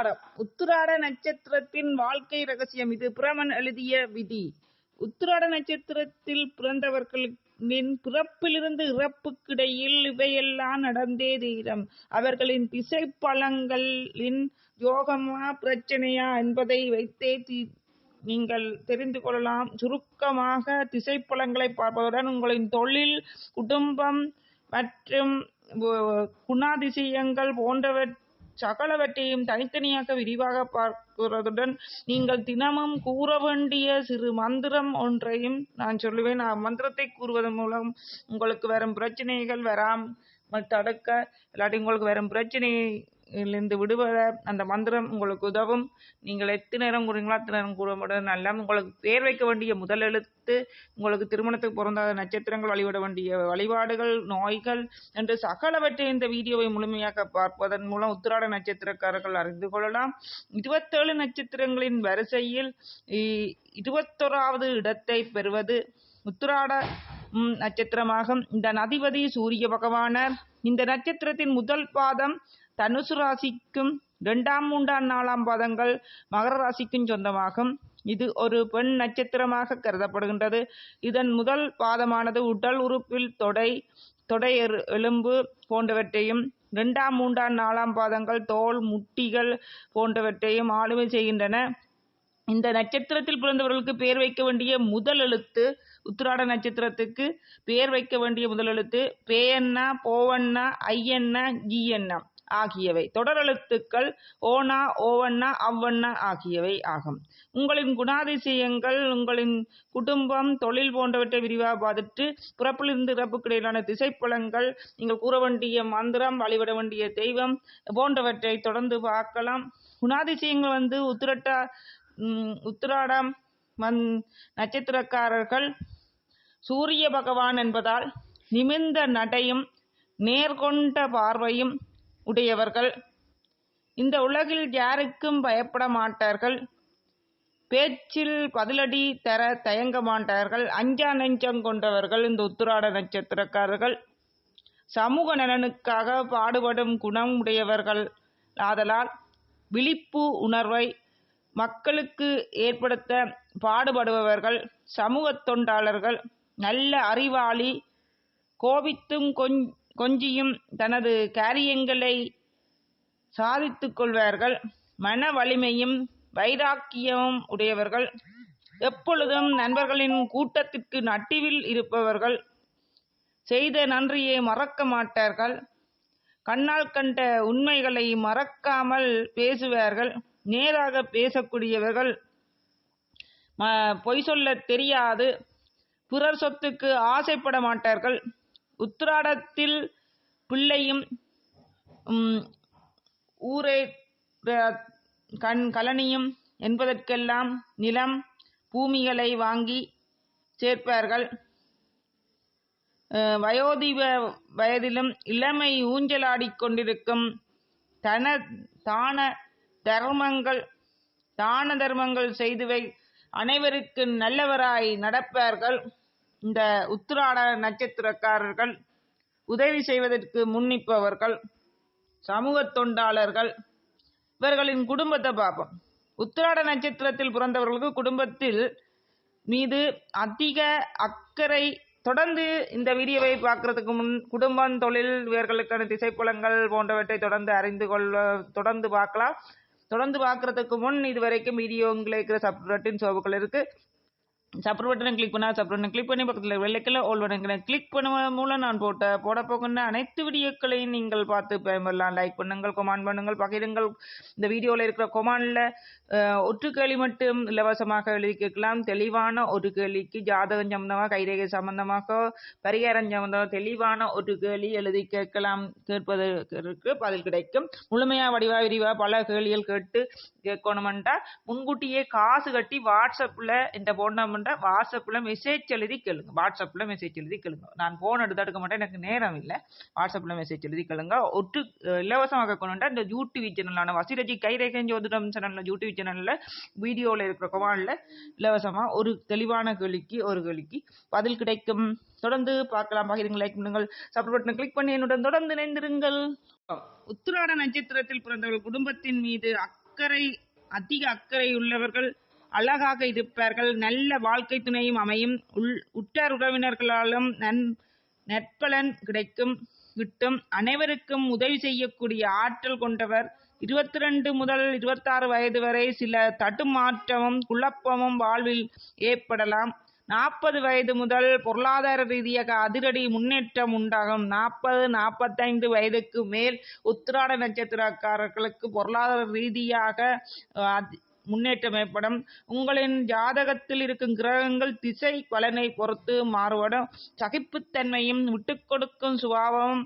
உத்திராடம் உத்திராட நட்சத்திரத்தின் வாழ்க்கை ரகசியம் இது. பிரமன் எழுதிய விதி. உத்திராட நட்சத்திரத்தில் பிறந்தவர்களின் பிறப்பிலிருந்து இறப்புக்கிடையில் இவையெல்லாம் நடந்தே தீரம். அவர்களின் திசை பலங்களின் யோகமா பிரச்சனையா என்பதை வைத்தே நீங்கள் தெரிந்து கொள்ளலாம். சுருக்கமாக திசைப்பழங்களை பார்ப்பதுடன் உங்களின் தொழில் குடும்பம் மற்றும் குணாதிசயங்கள் போன்றவற்றை சகலவற்றையும் தனித்தனியாக விரிவாக பார்க்கிறதுடன் நீங்கள் தினமும் கூற வேண்டிய சிறு மந்திரம் ஒன்றையும் நான் சொல்லுவேன். மந்திரத்தை கூறுவதன் மூலம் உங்களுக்கு வரும் பிரச்சனைகள் வராமல் தடுக்க இல்லாட்டி உங்களுக்கு வரும் இருந்து விடுபட அந்த மந்திரம் உங்களுக்கு உதவும். நீங்கள் எத்தனை நேரம் கூறுங்களோ அத்தனை நேரம் கூற நல்ல உங்களுக்கு பேர் வைக்க வேண்டிய முதல் எழுத்து உங்களுக்கு திருமணத்துக்கு பிறந்தாத நட்சத்திரங்கள் வழிபட வேண்டிய வழிபாடுகள் நோய்கள் என்று சகலவற்றை இந்த வீடியோவை முழுமையாக பார்ப்பதன் மூலம் உத்திராட நட்சத்திரக்காரர்கள் அறிந்து கொள்ளலாம். இருபத்தேழு நட்சத்திரங்களின் வரிசையில் இருபத்தொராவது இடத்தை பெறுவது உத்திராட நட்சத்திரமாகும். இந்த அதிபதி சூரிய பகவானர் இந்த நட்சத்திரத்தின் முதல் பாதம் தனுசு ராசிக்கும் இரண்டாம் மூன்றாம் நாலாம் பாதங்கள் மகர ராசிக்கும் சொந்தமாகும். இது ஒரு பெண் நட்சத்திரமாக கருதப்படுகின்றது. இதன் முதல் பாதமானது உடல் உறுப்பில் தொடை தொடை எரு- எலும்பு போன்றவற்றையும் இரண்டாம் மூன்றாம் நாலாம் பாதங்கள் தோல் முட்டிகள் போன்றவற்றையும் ஆளுமை செய்கின்றன. இந்த நட்சத்திரத்தில் பிறந்தவர்களுக்கு பெயர் வைக்க வேண்டிய முதல் எழுத்து உத்திராட நட்சத்திரத்துக்கு பெயர் வைக்க வேண்டிய முதல் எழுத்து பேயண்ணா போவண்ணா ஐயண்ணா ஜீயண்ணா ஆகியவை. தொடரெழுத்துக்கள் ஓனா ஓவண்ணா அவ்வண்ணா ஆகியவை ஆகும். உங்களின் குணாதிசயங்கள் உங்களின் குடும்பம் தொழில் போன்றவற்றை விரிவாக பார்த்துட்டு பிறப்பிலிருந்து இறப்புக்கு இடையிலான திசைப்பலங்கள் நீங்கள் கூற வேண்டிய மந்திரம் வழிபட வேண்டிய தெய்வம் போன்றவற்றை தொடர்ந்து பார்க்கலாம். குணாதிசயங்கள் வந்து உத்திரட்டா உத்திராடம் மந் நட்சத்திரக்காரர்கள் சூரிய பகவான் என்பதால் நிமிர்ந்த நடையும் நேர்கொண்ட பார்வையும் உடையவர்கள். இந்த உலகில் யாருக்கும் பயப்பட மாட்டார்கள். பேச்சில் பதிலடி தர தயங்க மாட்டார்கள். அஞ்சா நெஞ்சம் கொண்டவர்கள் இந்த உத்திராட நட்சத்திரக்காரர்கள். சமூக நலனுக்காக பாடுபடும் குணம் உடையவர்கள். ஆதலால் விழிப்பு உணர்வை மக்களுக்கு ஏற்படுத்த பாடுபடுபவர்கள் சமூக தொண்டாளர்கள் நல்ல அறிவாளி கோபித்தும் கொஞ்ச கொஞ்சியும் தனது காரியங்களை சாதித்து கொள்வார்கள். மன வலிமையும் வைராக்கியமும் உடையவர்கள். எப்பொழுதும் நண்பர்களின் கூட்டத்திற்கு நட்டிவில் இருப்பவர்கள். செய்த நன்றியை மறக்க மாட்டார்கள். கண்ணால் கண்ட உண்மைகளை மறக்காமல் பேசுவார்கள். நேராக பேசக்கூடியவர்கள். ம- பொய் சொல்ல தெரியாது. பிறர் சொத்துக்கு ஆசைப்பட மாட்டார்கள். உத்திராடத்தில் பிள்ளையும் ஊரே கண் கலனியும் என்பதற்கெல்லாம் நிலம் பூமிகளை வாங்கி சேர்ப்பார்கள். அஹ், வயோதிப வயதிலும் இளமை ஊஞ்சலாடிக் கொண்டிருக்கும் தன தான தர்மங்கள் தான தர்மங்கள் செய்துவை அனைவருக்கு நல்லவராய் நடப்பார்கள். இந்த உத்திராட நட்சத்திரக்காரர்கள் உதவி செய்வதற்கு முன்னிப்பவர்கள் சமூக தொண்டாளர்கள் இவர்களின் குடும்பத்தை பார்ப்போம். உத்திராட நட்சத்திரத்தில் பிறந்தவர்களுக்கு குடும்பத்தில் மீது அதிக அக்கறை தொடர்ந்து இந்த வீடியோவை பார்க்கறதுக்கு முன் குடும்பம் தொழில் இவர்களுக்கான திசைப்புலங்கள் போன்றவற்றை தொடர்ந்து அறிந்து கொள்ள தொடர்ந்து பார்க்கலாம். தொடர்ந்து பார்க்கறதுக்கு முன் இது வரைக்கும் வீடியோ உங்களுக்கு இருக்கிற சப்ரட்டின் சோப்புகள் இருக்கு. சப்ரட் பட்டனை கிளிக் பண்ணால் சப்ரட் பட்டனை கிளிக் பண்ணி பக்கத்தில் வெள்ளைக்கில் ஓல் பட்டனை கிளிக் பண்ணுவதன் மூலம் நான் போட்ட போட போகின்ற அனைத்து வீடியோக்களையும் நீங்கள் பார்த்து பயன்பெறலாம் லைக் பண்ணுங்கள் கொமான் பண்ணுங்கள் பகிருங்கள். இந்த வீடியோவில் இருக்கிற கொமானில் ஒற்று கேள்வி மட்டும் இலவசமாக எழுதி கேட்கலாம். தெளிவான ஒரு கேள்விக்கு ஜாதகம் சம்பந்தமாக கைரேகை சம்பந்தமாக பரிகாரம் சம்பந்தமாக தெளிவான ஒரு கேள்வி எழுதி கேட்கலாம். கேட்பதற்கு பதில் கிடைக்கும். முழுமையாக வடிவா விரிவா பல கேள்விகள் கேட்டு கேட்கணுமெண்டா முன்கூட்டியே காசு கட்டி வாட்ஸ்அப்பில் இந்த போன் நம்பர் வாட்ஸ்அப்பில் மெசேஜ் எழுதி கேளுங்க. வாட்ஸ்அப்பில் மெசேஜ் எழுதி கேளுங்க. நான் ஃபோன் எடுத்து எடுக்க மாட்டேன். எனக்கு நேரம் இல்லை. வாட்ஸ்அப்பில் மெசேஜ் எழுதி கேளுங்க. ஒட்டு இலவசமாக கொண்டு இந்த யூடியூப் சேனலான வசிரஜி கைரேகன் ஜோதிடம் சேனலில் யூடியூப் சேனலில் வீடியோவில் இருக்கிற கமாண்டில் இலவசமாக ஒரு தெளிவான கேள்விக்கு ஒரு கேள்விக்கு பதில் கிடைக்கும். தொடர்ந்து பார்க்கலாம். பகிருங்கள் லைக் பண்ணுங்கள். சப்ஸ்கிரைப் பட்டனை கிளிக் பண்ணி என்னுடன் தொடர்ந்து இணைந்திருங்கள். உத்திராட நட்சத்திரத்தில் பிறந்தவர்கள் குடும்பத்தின் மீது அக்கறை அதிக அக்கறை உள்ளவர்கள் அழகாக இருப்பார்கள். நல்ல வாழ்க்கை துணையும் அமையும். உள் உற்றார் உறவினர்களாலும் நன் நற்பலன் கிடைக்கும் கிட்டும். அனைவருக்கும் உதவி செய்யக்கூடிய ஆற்றல் கொண்டவர். இருபத்தி ரெண்டு முதல் இருபத்தாறு வயது வரை சில தடுமாற்றமும் குழப்பமும் வாழ்வில் ஏற்படலாம். நாற்பது வயது முதல் பொருளாதார ரீதியாக அதிரடி முன்னேற்றம் உண்டாகும். நாற்பது நாற்பத்தைந்து வயதுக்கு மேல் உத்திராட நட்சத்திரக்காரர்களுக்கு பொருளாதார ரீதியாக அதி- முன்னேற்றம் ஏற்படும் உங்களின் ஜாதகத்தில் இருக்கும் கிரகங்கள் திசை பலனை பொறுத்து மாறுபடும். சகிப்புத்தன்மையும் விட்டுக்கொடுக்கும் கொடுக்கும் சுபாவமும்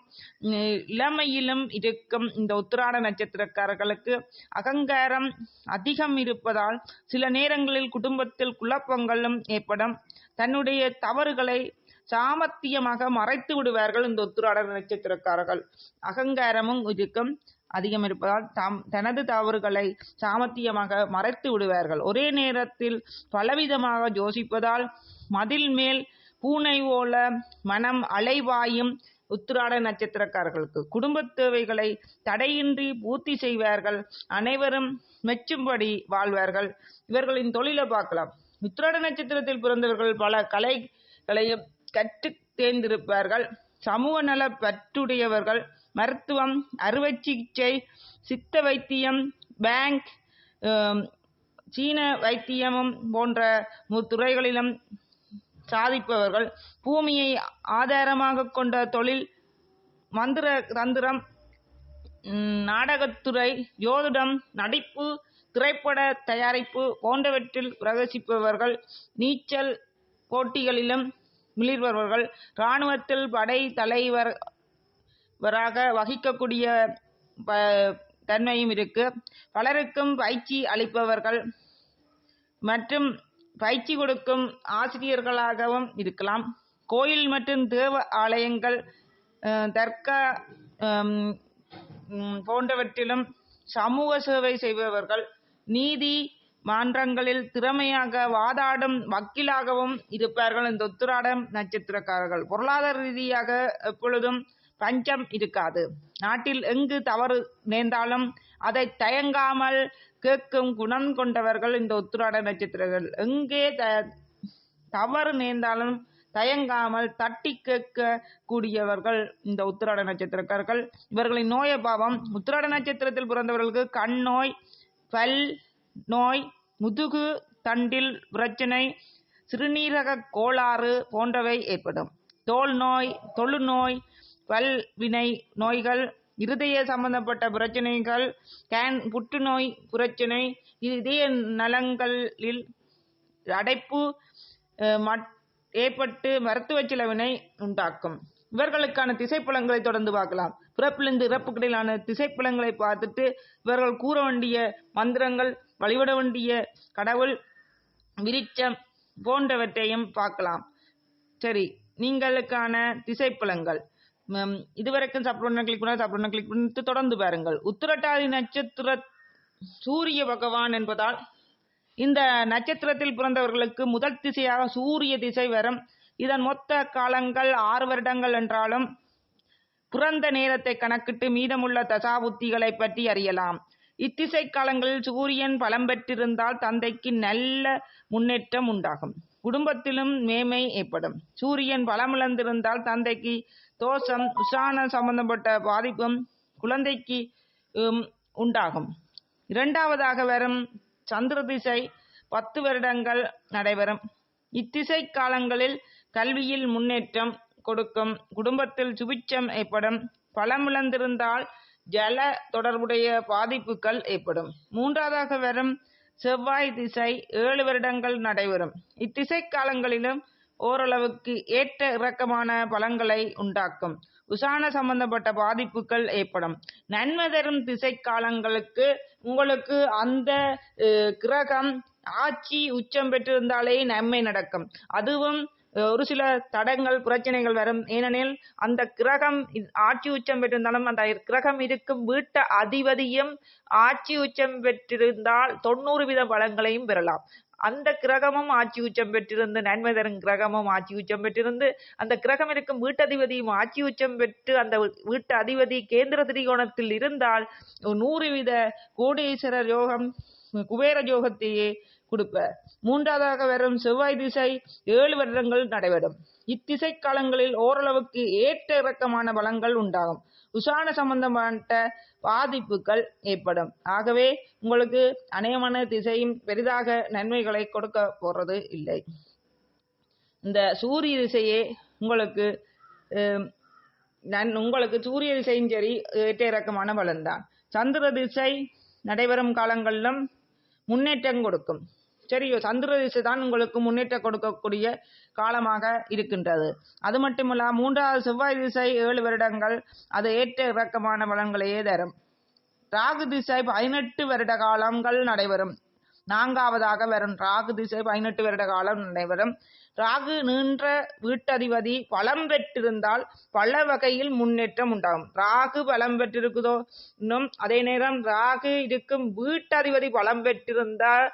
இளமையிலும் இருக்கும் இந்த உத்திராட நட்சத்திரக்காரர்களுக்கு. அகங்காரம் அதிகம் இருப்பதால் சில நேரங்களில் குடும்பத்தில் குழப்பங்களும் ஏற்படும். தன்னுடைய தவறுகளை சாமர்த்தியமாக மறைத்து விடுவார்கள் இந்த உத்திராட நட்சத்திரக்காரர்கள். அகங்காரமும் இருக்கும். அதிகம் இருப்பதால் தாம் தனது தவறுகளை சாமர்த்தியமாக மறைத்து விடுவார்கள். ஒரே நேரத்தில் பலவிதமாக யோசிப்பதால் மதில் மேல் பூனை போல மனம் அலைவாயும் உத்திராட நட்சத்திரக்காரர்களுக்கு. குடும்பத் தேவைகளை தடையின்றி பூர்த்தி செய்வார்கள். அனைவரும் மெச்சும்படி வாழ்வார்கள். இவர்களின் தொழிலை பார்க்கலாம். உத்திராட நட்சத்திரத்தில் பிறந்தவர்கள் பல கலைகளையும் கற்று தேர்ந்திருப்பார்கள் சமூக நல பற்றுடையவர்கள் மருத்துவம் அறுவை சிகிச்சை சித்த வைத்தியம் பேங்க் சீன வைத்தியமும் போன்ற மு- துறைகளிலும் சாதிப்பவர்கள் பூமியை ஆதாரமாக கொண்ட தொழில் மந்திர தந்திரம் நாடகத்துறை யோதிடம் நடிப்பு திரைப்பட தயாரிப்பு போன்றவற்றில் பிரகசிப்பவர்கள் நீச்சல் போட்டிகளிலும் மிளிர்பவர்கள் இராணுவத்தில் படை தலைவர் வராக வகிக்கக்கூடிய ப- தன்மையும் இருக்கு. பலருக்கும் பயிற்சி அளிப்பவர்கள் மற்றும் பயிற்சி கொடுக்கும் ஆசிரியர்களாகவும் இருக்கலாம். கோயில் மற்றும் தேவ ஆலயங்கள் தர்கா போன்றவற்றிலும் சமூக சேவை செய்பவர்கள் நீதி மன்றங்களில் திறமையாக வாதாடும் வக்கீலாகவும் இருப்பார்கள். இந்த உத்திராடம் நட்சத்திரக்காரர்கள். பொருளாதார ரீதியாக எப்பொழுதும் பஞ்சம் இருக்காது. நாட்டில் எங்கு தவறு நேர்ந்தாலும் அதை தயங்காமல் கேட்கும் குணம் கொண்டவர்கள் இந்த உத்திராட நட்சத்திரங்கள் எங்கே த தவறு நேர்ந்தாலும் தயங்காமல் தட்டி கேட்க கூடியவர்கள் இந்த உத்திராட நட்சத்திரக்காரர்கள். இவர்களின் நோய பாவம் உத்திராட நட்சத்திரத்தில் பிறந்தவர்களுக்கு கண் நோய் பல் நோய் முதுகு தண்டில் பிரச்சனை சிறுநீரக கோளாறு போன்றவை ஏற்படும். தோல் நோய் தொழுநோய் பல்வினை நோய்கள் இருதய சம்பந்தப்பட்ட பிரச்சனைகள் கேன் புற்றுநோய் பிரச்சனை இதய நலங்களில் அடைப்பு மட்- ஏற்பட்டு மருத்துவ செலவினை உண்டாக்கும். இவர்களுக்கான திசைப்புலங்களை தொடர்ந்து பார்க்கலாம். பிறப்பிலிருந்து இறப்புக்கிடையிலான திசைப்பழங்களை பார்த்துட்டு இவர்கள் கூற வேண்டிய மந்திரங்கள் வழிபட வேண்டிய கடவுள் விருட்சம் போன்றவற்றையும் பார்க்கலாம். சரி நீங்களுக்கான திசைப்புலங்கள் இதுவரைக்கும் சப்ரோன கிளிக் பண்ண சப்ரோன கிளிக் பண்ணிட்டு தொடர்ந்து பாருங்கள். உத்திரட்டாதி நட்சத்திர சூரிய பகவான் என்பதால் இந்த நட்சத்திரத்தில் பிறந்தவர்களுக்கு முதல் திசையாக சூரிய திசை வரும். இதன் மொத்த காலங்கள் ஆறு வருடங்கள் என்றாலும் பிறந்த நேரத்தை கணக்கிட்டு மீதமுள்ள தசாபுத்திகளை பற்றி அறியலாம். இத்திசை காலங்களில் சூரியன் பலம் பெற்றிருந்தால் தந்தைக்கு நல்ல முன்னேற்றம் உண்டாகும். குடும்பத்திலும் மேமை ஏற்படும். சூரியன் பலமிழந்திருந்தால் தந்தைக்கு தோஷம் உஷான சம்பந்தப்பட்ட பாதிப்பும் குழந்தைக்கு உம், உண்டாகும். இரண்டாவதாக வரும் சந்திர திசை பத்து வருடங்கள் நடைபெறும். இத்திசை காலங்களில் கல்வியில் முன்னேற்றம் கொடுக்கும். குடும்பத்தில் சுபிட்சம் ஏற்படும். பலமிழந்திருந்தால் ஜல தொடர்புடைய பாதிப்புகள் ஏற்படும். மூன்றாவதாக வரும் செவ்வாய் திசை ஏழு வருடங்கள் நடைபெறும். இத்திசை காலங்களிலும் ஓரளவுக்கு ஏற்ற இறக்கமான பலன்களை உண்டாக்கும். உசான சம்பந்தப்பட்ட பாதிப்புகள் ஏற்படும். நன்மை தரும் திசை காலங்களுக்கு உங்களுக்கு அந்த கிரகம் ஆட்சி உச்சம் பெற்றிருந்தாலே நன்மை நடக்கும். அதுவும் ஒரு சில தடங்கள் பிரச்சனைகள் வரும். ஏனெனில் அந்த கிரகம் ஆட்சி உச்சம் பெற்றிருந்தாலும் அந்த கிரகம் இருக்கும் வீட்டு அதிபதியும் ஆட்சி உச்சம் பெற்றிருந்தால் தொண்ணூறு வித பலன்களையும் பெறலாம். அந்த கிரகமும் ஆட்சி உச்சம் பெற்றிருந்து நன்மை தரும் கிரகமும் ஆட்சி உச்சம் பெற்றிருந்து அந்த கிரகம் இருக்கும் வீட்டதிபதியும் ஆட்சி உச்சம் பெற்று அந்த வீட்டு அதிபதி கேந்திர திரிகோணத்தில் இருந்தால் நூறு வித கோடீஸ்வரர் யோகம் குபேர யோகத்தையே கொடுப்ப. மூன்றாவதாக வரும் செவ்வாய் திசை ஏழு வருடங்கள் நடைபெறும். இத்திசை காலங்களில் ஓரளவுக்கு ஏற்ற இறக்கமான பலங்கள் உண்டாகும். உஷான சம்பந்தப்பட்ட பாதிப்புகள் ஏற்படும். ஆகவே உங்களுக்கு அநேகமான திசையும் பெரிதாக நன்மைகளை கொடுக்க போறது இல்லை. இந்த சூரிய திசையே உங்களுக்கு அஹ், நன் உங்களுக்கு சூரிய திசையும் சரி ஏற்ற இறக்கமான பலன்தான். சந்திர திசை நடைபெறும் காலங்களிலும் முன்னேற்றம் கொடுக்கும். சரியோ சந்திர திசை தான் உங்களுக்கு முன்னேற்றம் கொடுக்கக்கூடிய காலமாக இருக்கின்றது. அது மட்டுமல்ல மூன்றாவது செவ்வாய் திசை ஏழு வருடங்கள் அது ஏற்ற இறக்கமான பலன்களையே தரும். ராகு திசை பதினெட்டு வருட காலங்கள் நடைபெறும். நான்காவதாக வரும் ராகு திசை பதினெட்டு வருட காலம் நடைபெறும் ராகு நின்ற வீட்டதிபதி பலம் பெற்றிருந்தால் பல வகையில் முன்னேற்றம் உண்டாகும். ராகு பலம் பெற்றிருக்குதோ? இன்னும் அதே நேரம் ராகு இருக்கும் வீட்டதிபதி பலம் பெற்றிருந்தால்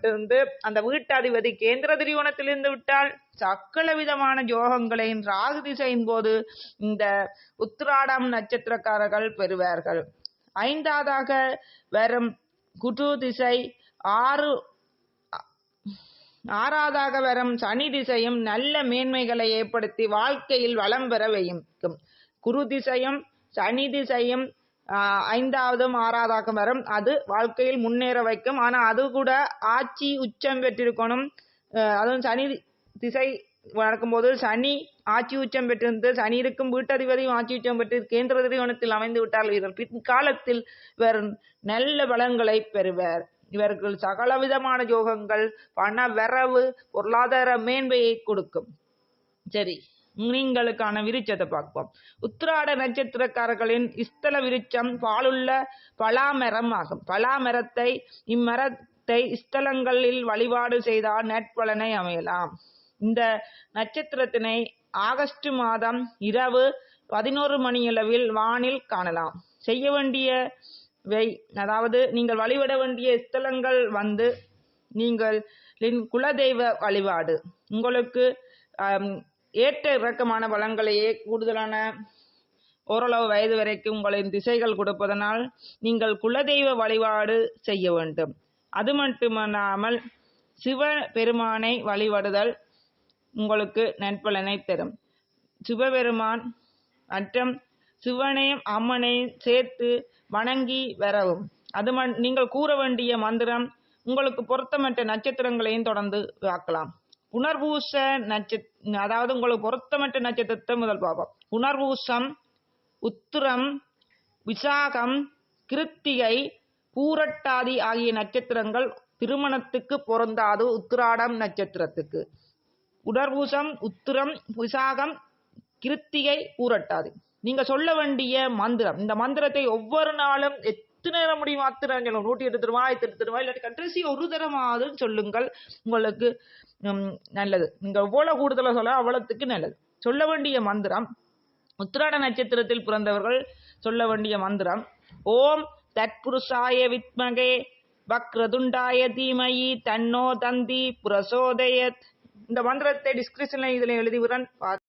இருந்து அந்த வீட்டதிபதி கேந்திர திரிகோணத்திலிருந்து விட்டால் சக்கல விதமான யோகங்களையும் ராகு திசையின் போது இந்த உத்திராடம் நட்சத்திரக்காரர்கள் பெறுவார்கள். ஐந்தாவதாக வரும் குரு திசை ஆறு ஆறாதாக வரும் சனி திசையும் நல்ல மேன்மைகளை ஏற்படுத்தி வாழ்க்கையில் வளம் பெற வைக்கும். குரு திசையும் சனி திசையும் ஐந்தாவதும் ஆறாவதாக வரும். அது வாழ்க்கையில் முன்னேற வைக்கும். ஆனா அது கூட ஆட்சி உச்சம் பெற்றிருக்கணும். அதுவும் சனி திசை நடக்கும்போது சனி ஆட்சி உச்சம் பெற்றிருந்து சனி இருக்கும் வீட்டதிபதியும் ஆட்சி உச்சம் பெற்று கேந்திர திரிகோணத்தில் அமைந்து விட்டால் இவர் பிற்காலத்தில் இவர் நல்ல பலன்களை பெறுவர். இவர்கள் சகலவிதமான யோகங்கள் பண வரவு பொருளாதார மேன்மையை கொடுக்கும். சரி நீங்களுக்கான விருச்சத்தை பார்ப்போம். உத்திராட நட்சத்திரக்காரர்களின் ஸ்தல விருச்சம் பாலுள்ள பலாமரம் ஆகும். பலாமரத்தை இம்மரத்தை ஸ்தலங்களில் வழிபாடு செய்தால் நற்பலனை அமையலாம். இந்த நட்சத்திரத்தினை ஆகஸ்ட் மாதம் இரவு பதினோரு மணியளவில் வானில் காணலாம். செய்ய வேண்டிய வை அதாவது நீங்கள் வழிபட வேண்டிய ஸ்தலங்கள் வந்து நீங்கள் குலதெய்வ வழிபாடு. உங்களுக்கு ஏற்ற இறக்கமான வளங்களையே கூடுதலான ஓரளவு வயது வரைக்கும் உங்களின் திசைகள் கொடுப்பதனால் நீங்கள் குலதெய்வ வழிபாடு செய்ய வேண்டும். அது மட்டுமல்லாமல் சிவ பெருமானை வழிபடுதல் உங்களுக்கு நற்பலனை தரும். சிவபெருமான் மற்றும் சிவனையும் அம்மனையும் சேர்த்து வணங்கி வரவும். அது நீங்கள் கூற வேண்டிய மந்திரம் உங்களுக்கு பொருத்தமற்ற நட்சத்திரங்களையும் தொடர்ந்து பார்க்கலாம் புனர்பூச நட்சத் அதாவது உங்களுக்கு பொருத்தமற்ற நட்சத்திரத்தை முதல் பார்ப்போம். புனர்பூசம் உத்திரம் விசாகம் கிருத்திகை பூரட்டாதி ஆகிய நட்சத்திரங்கள் திருமணத்துக்கு பொருந்தாது உத்திராடம் நட்சத்திரத்துக்கு. உடற்பூசம் உத்திரம் விசாகம் கிருத்திகை பூரட்டாதி. நீங்க சொல்ல வேண்டிய மந்திரம். இந்த மந்திரத்தை ஒவ்வொரு நாளும் எத்தனை நேரம் முடியும் அத்தனை சொல்லணும் நூற்றி எட்டு திருமா ஆயிரத்தி எட்டு இல்லாட்டி கடைசி ஒரு தரமாவது சொல்லுங்கள். உங்களுக்கு நல்லது. நீங்க எவ்வளவு கூடுதலா சொல்ல அவ்வளவுக்கு நல்லது. சொல்ல வேண்டிய மந்திரம் உத்திராட நட்சத்திரத்தில் பிறந்தவர்கள் சொல்ல வேண்டிய மந்திரம் ஓம் தத்புருஷாய வித்மகே வக்ரதுண்டாய தீமயி தன்னோ தந்தி பிரசோதயத். இந்த மந்திரத்தை டிஸ்கிரிப்ஷன்ல இதுல எழுதி விடுறேன்